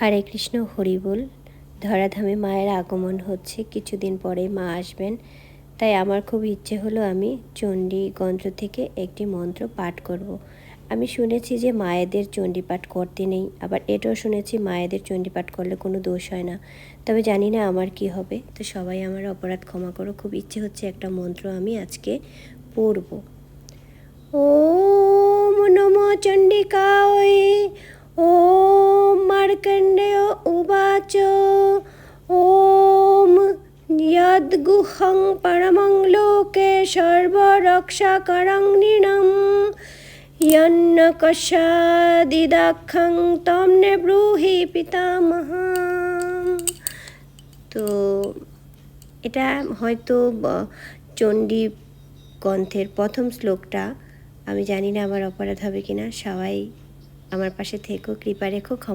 হরে কৃষ্ণ হরিবোল ধরাধামে মায়ের আগমন হচ্ছে, কিছুদিন পরে মা আসবেন। তাই আমার খুব ইচ্ছে হলো আমি চণ্ডী গন্ত্র থেকে একটি মন্ত্র পাঠ করব। আমি শুনেছি যে মায়েদের চণ্ডী পাঠ করতে নেই, আবার এটাও শুনেছি মায়েদের চণ্ডী পাঠ করলে কোনো দোষ হয় না। তবে জানি না আমার কি হবে। তো সবাই আমার অপরাধ ক্ষমা করো। খুব ইচ্ছে হচ্ছে একটা মন্ত্র আমি আজকে পড়ব। উবাচ ওম यद्गुहं परमं लोके सर्वरक्षाकरं नृणं यन्न कषादिदाक्षं तं নে ব্রূহি পিতামহা তো এটা হয়তো ব- চণ্ডী গ্রন্থের প্রথম শ্লোকটা আমি জানি না আমার অপরাধ হবে কিনা সবাই আমার পাশে থেকো কৃপা রেখো ক্ষমা